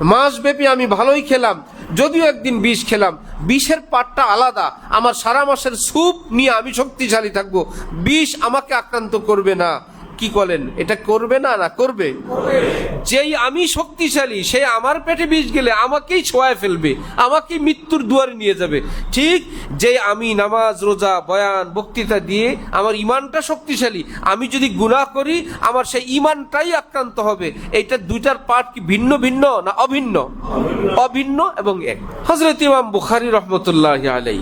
মাস ব্যাপী আমি ভালোই খেলাম, যদিও একদিন বিষ খেলাম। বিষের পাটটা আলাদা, আমার সারা মাসের স্যুপ নিয়ে আমি শক্তিশালী থাকব। বিষ আমাকে আক্রান্ত করবে না। কি বলেন এটা করবে না? না, করবে। যেই আমি শক্তিশালী, সে আমার পেটে বিষ গেলে আমাকেই ছোঁয়ায় ফেলবে, আমাকেই মৃত্যুর দুয়ারে নিয়ে যাবে। ঠিক যে আমি নামাজ, রোজা, বয়ান, বক্তৃতা দিয়ে আমার ইমানটা শক্তিশালী, আমি যদি গুনাহ করি, আমার সেই ইমানটাই আক্রান্ত হবে। এইটা দুইটার পার্ট কি ভিন্ন ভিন্ন না অভিন্ন? অভিন্ন এবং এক। হজরত ইমাম বুখারি রহমতুল্লাহ আলাই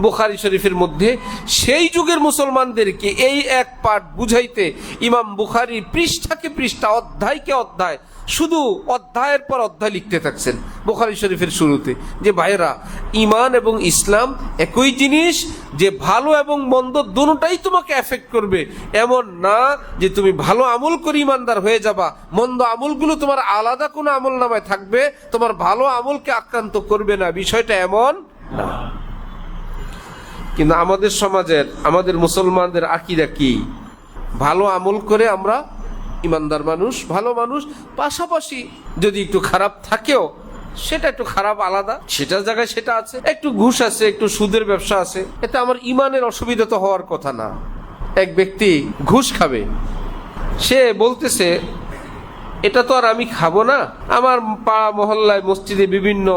বুখারি শরীফের মধ্যে, সেই যুগের মুসলমানদেরকে এই এক পাঠ বুঝাইতে ইমাম বুখারি পৃষ্ঠাকে পৃষ্ঠা, অধ্যায়কে অধ্যায়, শুধু অধ্যায়ের পর অধ্যায় লিখতে থাকছেন বুখারি শরীফের শুরুতে। যে ভাইরা ইমান এবং ইসলাম একই জিনিস, যে ভালো এবং মন্দ দুটাই তোমাকে এফেক্ট করবে। এমন না যে তুমি ভালো আমল করে ইমানদার হয়ে যাবা। মন্দ আমলগুলো তোমার আলাদা কোনো আমল নামায় থাকবে। তোমার ভালো আমলকে আক্রান্ত করবে না। বিষয়টা এমন না। কিন্তু আমাদের সমাজের, আমাদের মুসলমানদের আকিদা কি? ভালো আমল করে আমরা ইমানদার মানুষ, ভালো মানুষ, পাশাপাশি যদি একটু খারাপ থাকেও, সেটা একটু খারাপ, আলাদা। সেটার জায়গায় সেটা আছে। একটু ঘুষ আছে, একটু সুদের ব্যবসা আছে। এটা আমার ইমানের অসুবিধা তো হওয়ার কথা না। এক ব্যক্তি ঘুষ খাবে। সে বলতেছে এটা তো আর আমি খাব না। আমার পাড়া মহল্লায় মসজিদে বিভিন্ন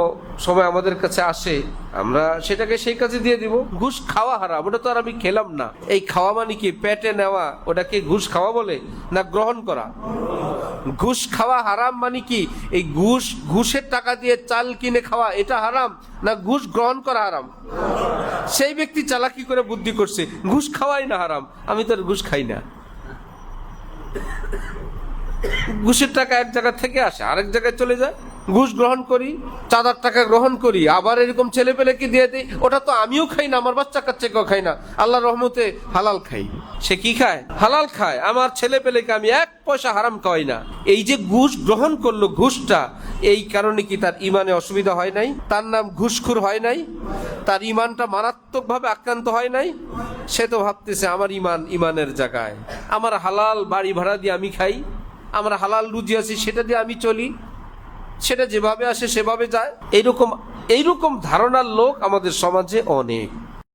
সময় আমাদের কাছে আসে। আমরা সেটাকে সেই কাজে দিয়ে দিব। ঘুষ খাওয়া হারাম, ওটা তো আর আমি খেলাম না। এই খাওয়া মানে কি? পেটে নেওয়া, ওটাকে ঘুষ খাওয়া বলে না গ্রহণ করা? ঘুষ খাওয়া হারাম মানে কি? এই ঘুষ, ঘুষের টাকা দিয়ে চাল কিনে খাওয়া, এটা হারাম না ঘুষ গ্রহণ করা হারাম? সেই ব্যক্তি চালাকি করে বুদ্ধি করছে, ঘুষ খাওয়াই না হারাম। আমি তো আর ঘুষ খাই না। ঘুষের টাকা এক জায়গা থেকে আসে, আরেক জায়গায় চলে যায়। ঘুষ গ্রহণ করি, চাঁদার টাকা গ্রহণ করি, আবার এরকম ছেলে পেলেকে দিয়ে দিই। ওটা তো আমিও খাই না, আমার বাচ্চা কাচ্চাকেও খাই না। আল্লাহ রহমতে হালাল খাই। সে কি খায়? হালাল খায়। আমার ছেলে পেলেকে আমি এক পয়সা হারাম খাওয়াই না। এই যে ঘুষ গ্রহণ করল ঘুষটা, এই কারণে কি তার ইমানে অসুবিধা হয় নাই? তার নাম ঘুষখুর হয় নাই? তার ইমানটা মারাত্মকভাবে আক্রান্ত হয় নাই? সে তো ভাবতেছে, আমার ইমান ইমানের জায়গায়। আমার হালাল বাড়ি ভাড়া দিয়ে আমি খাই। আমরা হালাল রুজি আছি, সেটা দিয়ে আমি চলি। সেটা যেভাবে আসে সেভাবে যায়। এইরকম এইরকম ধারণার লোক আমাদের সমাজে অনেক।